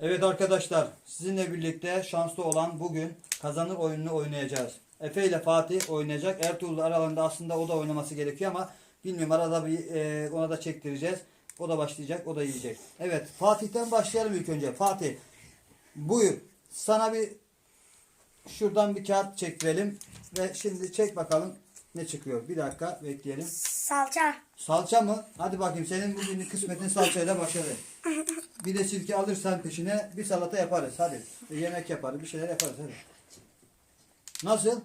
Evet arkadaşlar sizinle birlikte şanslı olan bugün kazanır oyununu oynayacağız. Efe ile Fatih oynayacak. Ertuğrul aralarında aslında o da oynaması gerekiyor ama bilmiyorum arada bir e, ona da çektireceğiz. O da başlayacak, o da yiyecek. Evet, Fatih'ten başlayalım ilk önce. Fatih, buyur. Sana bir şuradan bir kağıt çektirelim ve şimdi çek bakalım ne çıkıyor. Bir dakika bekleyelim. Salça. Salça mı? Hadi bakayım senin bugün kısmetin salçayla başladı. Bir de sirke alırsan peşine bir salata yaparız. Hadi. Bir yemek yaparız. Bir şeyler yaparız. Hadi. Nasıl?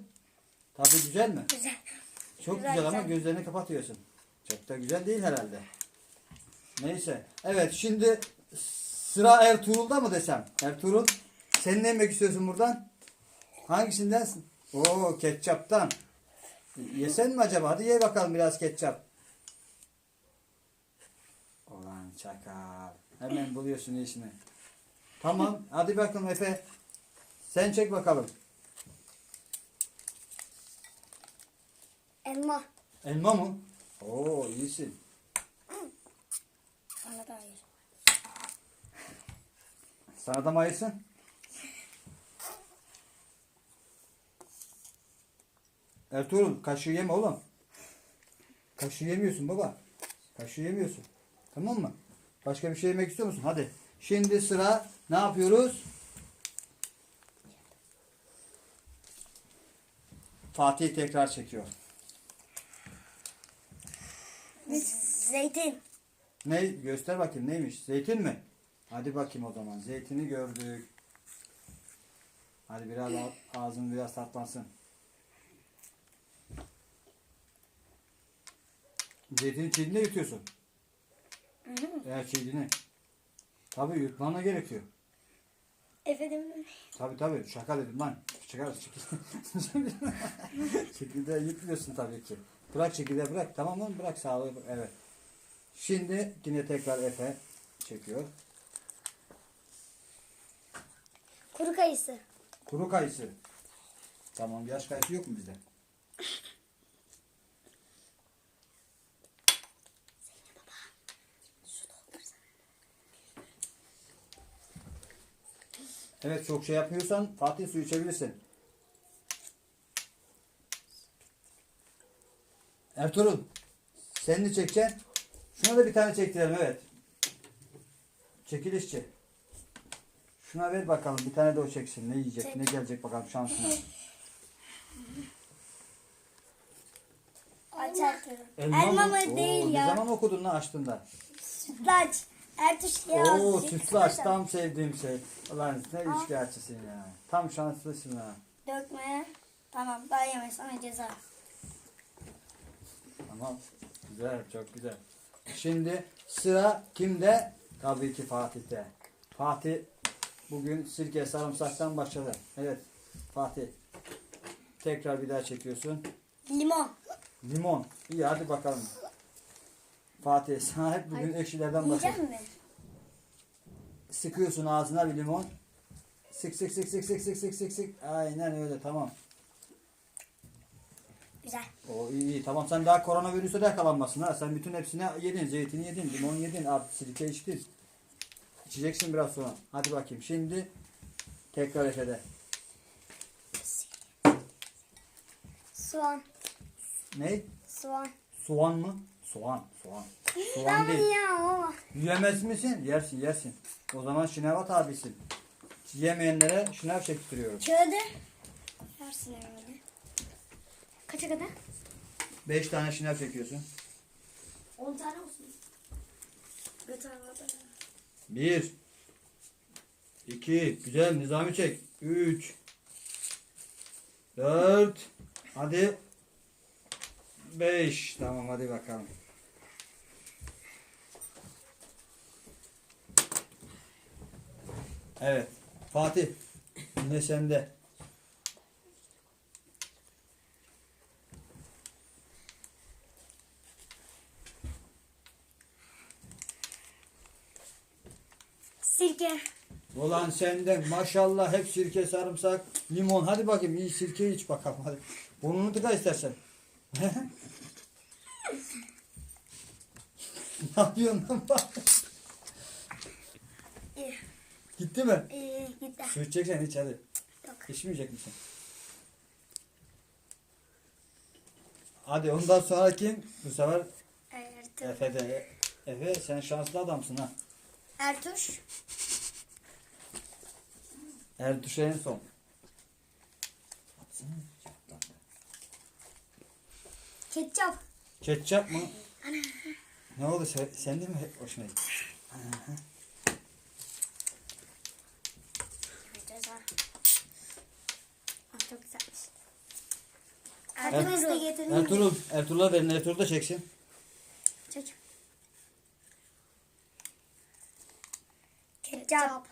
Tadı güzel mi? Güzel. Çok Güzel, güzel, ama gözlerini kapatıyorsun. Çok da güzel değil herhalde. Neyse. Evet şimdi sıra Ertuğrul'da mı desem? Ertuğrul sen ne yemek istiyorsun buradan? Hangisindensin? Oo ketçaptan. Yesen mi acaba? Hadi ye bakalım biraz ketçap. Olan çakal. Hemen buluyorsun işini. Tamam. Hadi bakalım Efe. Sen çek bakalım. Elma. Elma mı? Oo iyisin. Bana da hayır. Sana da mı ayırsın? Ertuğrul kaşığı yeme oğlum. Kaşığı yemiyorsun baba. Kaşığı yemiyorsun. Tamam mı? Başka bir şey yemek istiyor musun? Hadi. Şimdi sıra ne yapıyoruz? Fatih tekrar çekiyor. Zeytin. Ne? Göster bakayım neymiş? Zeytin mi? Hadi bakayım o zaman. Zeytini gördük. Hadi biraz ağ- ağzın biraz tatlansın. Zeytini çiğdine yutuyorsun. Eğer çiğdini. Tabii yutmana gerekiyor. Efendim. Tabii tabii şaka dedim lan. Çıkar çekil. Çekirdeği yutmuyorsun tabii ki. Bırak çekirdeği bırak. Tamam mı? Bırak sağlığı. Evet. Şimdi yine tekrar Efe çekiyor. Kuru kayısı. Kuru kayısı. Tamam yaş kayısı yok mu bizde? Evet çok şey yapmıyorsan Fatih su içebilirsin. Ertuğrul sen de çekeceksin. Şuna da bir tane çektirelim evet. Çekilişçi. Şuna ver bakalım bir tane de o çeksin. Ne yiyecek Çek. ne gelecek bakalım şansına. Aç Ertuğrul. Elma, Elma mı? mı değil Oo, ya. Ne zaman okudun lan açtığında? Sütlaç. Ertuş ya. Oo sütlaç tam sevdiğim şey. Ulan ne üçkağıtçısın ya. Tam şanslısın ha. Dökme. Tamam daha yemezsem ceza. Tamam. Güzel çok güzel. Şimdi sıra kimde? Tabii ki Fatih'te. Fatih bugün sirke sarımsaktan başladı. Evet Fatih. Tekrar bir daha çekiyorsun. Limon. Limon. İyi hadi bakalım. Fatih sana hep bugün ekşilerden Yiyecek başladı. mi? Sıkıyorsun ağzına bir limon. Sık sık sık sık sık sık sık sık sık. Aynen öyle tamam. Güzel. O iyi iyi tamam sen daha koronavirüse de yakalanmasın ha. Sen bütün hepsini yedin. Zeytini yedin, limon yedin, artı sirke içtin. İçeceksin biraz sonra. Hadi bakayım. Şimdi tekrar Efe'de. Soğan. Ne? Soğan. Soğan mı? Soğan. Soğan. Soğan değil. Yiyemez misin? Yersin yersin. O zaman şınavat abisin. Yemeyenlere şınav çektiriyorum. Kağıdı. Yersin herhalde. Kaça kadar? 5 tane şınav çekiyorsun. 10 tane olsun. Bir tane var da. 1 2 Güzel nizami çek. 3 4 Hadi 5 Tamam hadi bakalım. Evet. Fatih. Yine sende. Sirke. Ulan sende maşallah hep sirke, sarımsak, limon. Hadi bakayım iyi sirke iç bakalım hadi. Burnunu tıka istersen. ne yapıyorsun lan bak? Gitti mi? Ee, gitti. Su içeceksen iç hadi. Yok. İçmeyecek misin? Hadi ondan sonra kim? Bu sefer Ertuğ. Efe de. Efe sen şanslı adamsın ha. Ertuş. Ertuğ en son. Atsana. Ketçap. Ketçap mı? Ne oldu? Sen, sen de mi hoşuna gitti? Ceza. Ah, çok güzelmiş. Er- Ertuğrul da. Ertuğrul'a verin. Ertuğrul da çeksin. Çek. Ketçap.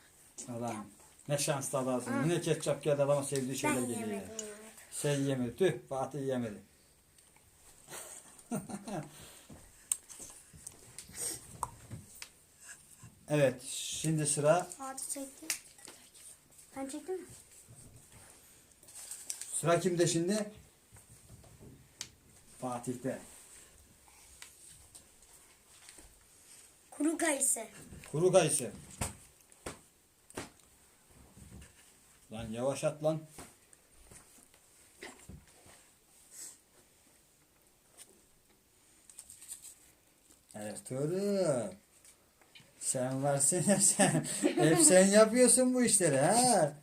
Allah'ım. Ne şanslı adamsın. Yine ketçap geldi adama sevdiği Ben şeyler geliyor. yemedim. ya. yemedim. Sen yemedi. Tüh. Fatih yemedi. evet. Şimdi sıra Fatih çekti. Ben çektim mi? Sıra kimde şimdi? Fatih'te. Kuru kayısı. Kuru kayısı. Lan yavaş at lan. Ertuğrul. Sen varsın ya sen. Hep sen yapıyorsun bu işleri ha.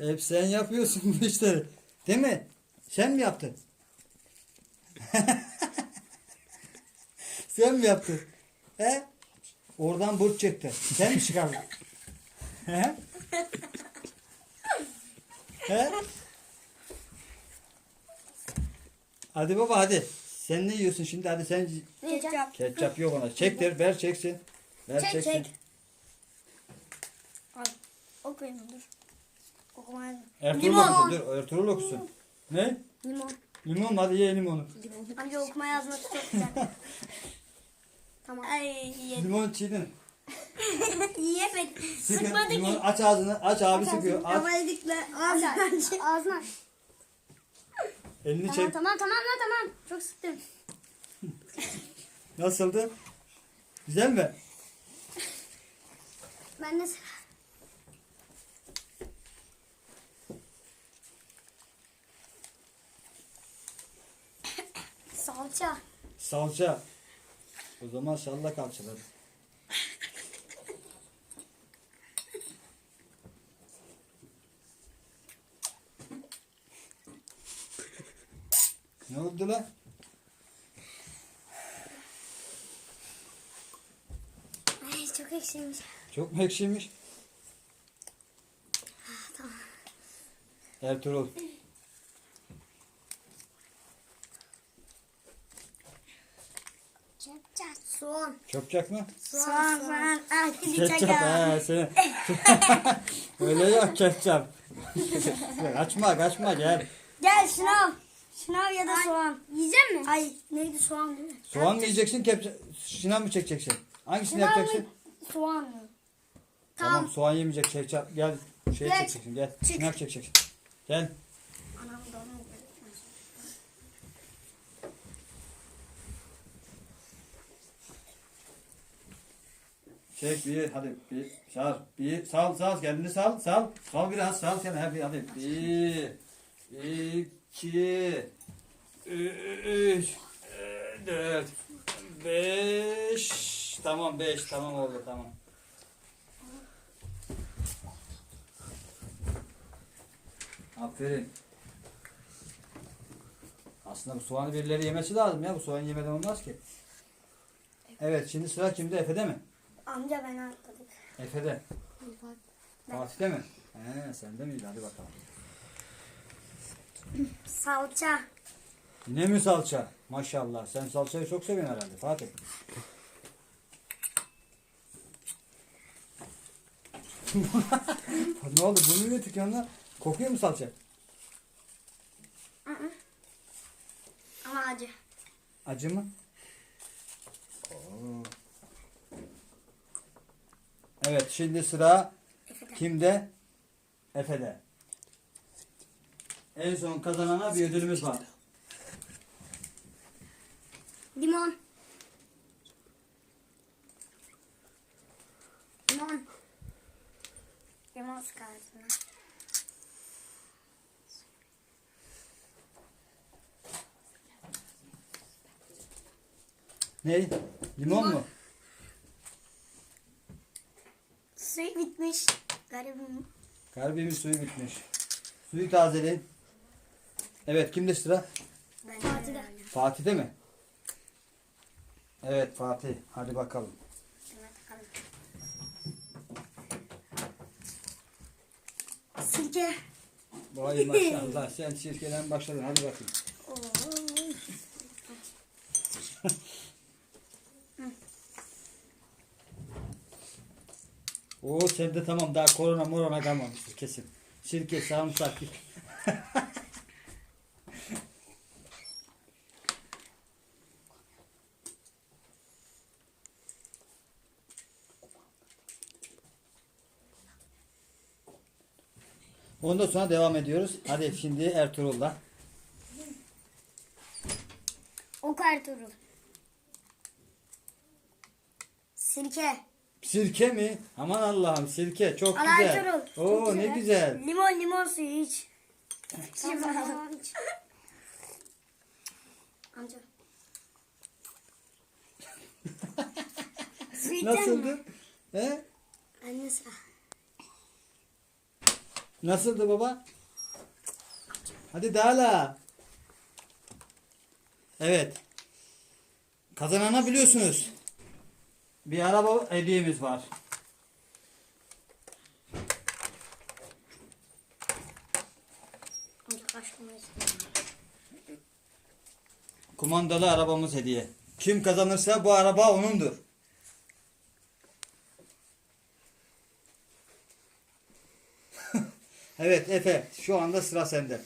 Hep sen yapıyorsun bu işleri. Değil mi? Sen mi yaptın? sen mi yaptın? He? Oradan burç çıktı. Sen mi çıkardın? He? He? Hadi baba hadi. Sen ne yiyorsun şimdi? Hadi sen Ketçap. ketçap yok ona. Çektir, ver çeksin. Ver Çek, çeksin. çek. Al. Okuyun dur. Okumaya. Ertuğrul Limon. okusun. Dur, Ertuğrul okusun. Ne? Limon. Limon hadi ye limonu. Amca okuma yazması çok güzel. tamam. Ay yedim. Limon çiğdin. Yiyemedim. Sıkın. Sıkmadı Limon ki. aç ağzını. Aç abi sıkıyor. Aç. Kameraydıkla ağzını aç. Ağzını aç. Elini Tamam çek. tamam tamam lan tamam. Çok sıktım. Nasıldı? Güzel mi? Ben de Salça. Salça. O zaman salla kalçaları. Ne oldu lan? Ay çok ekşiymiş. Çok mu ekşiymiş? Tamam. Ertuğrul. Ketçap. Soğan. Çöpçak mı? Soğan. Soğan. Ah Ketçap he seni. Öyle yok ketçap. kaçma kaçma gel. Gel şınav. Şınav ya da soğan. Yiyecek mi? Ay neydi soğan değil mi? Soğan mı yiyeceksin kepçe? Şınav mı çekeceksin? Hangisini Şınav yapacaksın? mı? Soğan mı? Tamam. Tamam. soğan yemeyecek ketçap. Gel şey Gel. çekeceksin gel. Çık. Şınav çekeceksin. Gel. Çek bir hadi bir sar bir sal sal kendini sal sal sal biraz sal kendini hadi hadi bir iki üç dört beş tamam beş tamam oldu tamam. Aferin. Aslında bu soğanı birileri yemesi lazım ya bu soğan yemeden olmaz ki. Evet şimdi sıra kimde Efe'de mi? Amca ben atladık. Efe'de. Fatih'te mi? He sende miydi? Hadi bakalım. Salça. Yine mi salça? Maşallah. Sen salçayı çok seviyorsun herhalde Fatih. ne oldu? Bunu niye tıkıyorsun lan? Kokuyor mu salça? Ama acı. Acı mı? Oo. Evet şimdi sıra Efe'de. kimde? Efe'de. En son kazanana bir ödülümüz var. Limon. Limon. limon sık ağzına. Ne? Limon mu? Suyu bitmiş. Garibim. Kalbimin suyu bitmiş. Suyu tazeleyin. Evet kimde sıra? Ben Fatih'de. Fatih'te mi? Evet Fatih. Hadi bakalım. Sirke. Vay maşallah sen şirkeden başladın. Hadi bakayım. Oo. Sen de tamam daha korona morona kalmamıştır kesin. Sirke, sarımsak. Ondan sonra devam ediyoruz. Hadi şimdi Ertuğrul'la. Ok Ertuğrul. Sirke. Sirke mi? Aman Allah'ım sirke çok güzel. Ertuğrul. Oo Çok ne güzel. Limon limon suyu iç. Amca. Su? Nasıldı? He? Anne. Nasıldı baba? Hadi dağla. Evet. Kazanana biliyorsunuz. Bir araba hediyemiz var. Kumandalı arabamız hediye. Kim kazanırsa bu araba onundur. evet Efe şu anda sıra sende.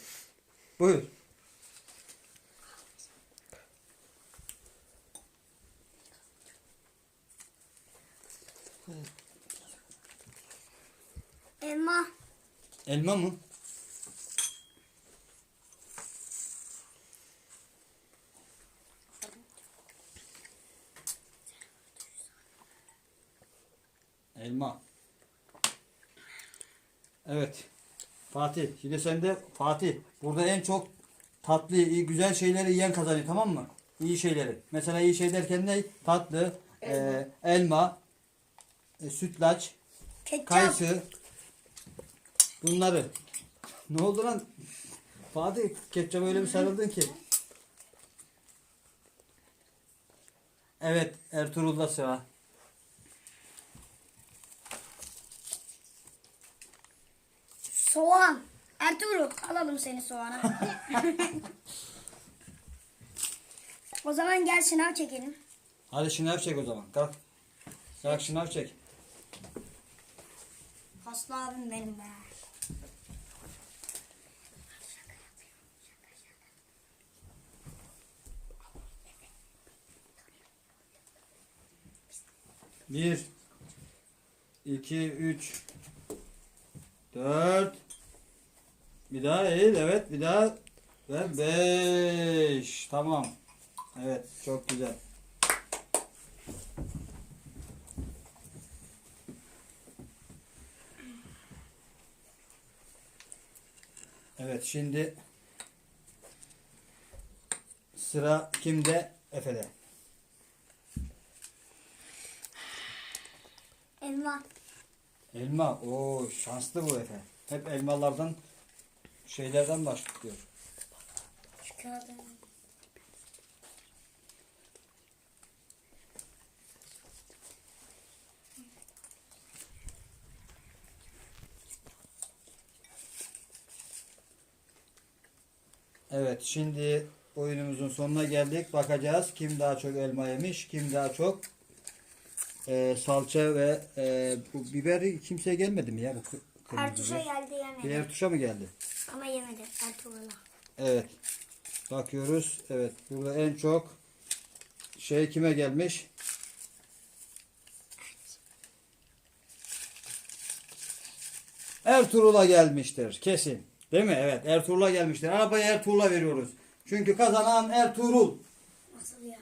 Buyur. Elma. Elma mı? Elma. Evet. Fatih. Şimdi sen de Fatih. Burada en çok tatlı, iyi, güzel şeyleri yiyen kazanıyor tamam mı? İyi şeyleri. Mesela iyi şey derken ne? Tatlı, elma, elma e, sütlaç, Ketçap. Kayısı. Bunları. Ne oldu lan? Fatih ketçap öyle bir sarıldın ki. Evet Ertuğrul'da sıra. Soğan. Ertuğrul alalım seni soğana. o zaman gel sınav çekelim. Hadi şınav çek o zaman. Kalk. Kalk şınav çek. Haslı abim benim be. Bir, iki, üç, dört. Bir daha eğil. Evet bir daha. Ve beş. Tamam. Evet çok güzel. Evet şimdi sıra kimde? Efe'de. Elma. Elma. Oo şanslı bu Efe. Hep elmalardan şeylerden başlıyor. Kağıdı. Evet şimdi oyunumuzun sonuna geldik. Bakacağız kim daha çok elma yemiş, kim daha çok e, salça ve e, bu biberi kimseye gelmedi mi ya bu kı- kırmızı Ertuş'a biber? geldi yemedi. Bir Ertuş'a mı geldi? Ama yemedi Ertuğrul'a. Evet. Bakıyoruz. Evet. Burada en çok şey kime gelmiş? Ertuğrul'a gelmiştir. Kesin. Değil mi? Evet. Ertuğrul'a gelmiştir. Arabayı Ertuğrul'a veriyoruz. Çünkü kazanan Ertuğrul. Nasıl ya?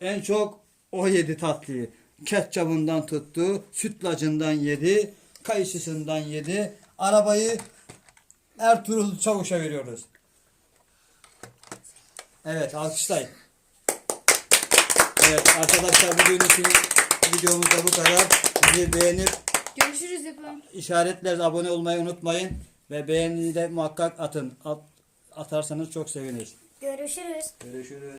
En çok o yedi tatlıyı. Ketçabından tuttu. Sütlacından yedi. kayısısından yedi. Arabayı Ertuğrul Çavuş'a veriyoruz. Evet alkışlayın. Evet arkadaşlar bugün için videomuz da bu kadar. Bizi beğenip Görüşürüz efendim. işaretler abone olmayı unutmayın. Ve beğeniyi de muhakkak atın. At, atarsanız çok seviniriz. Görüşürüz. Görüşürüz.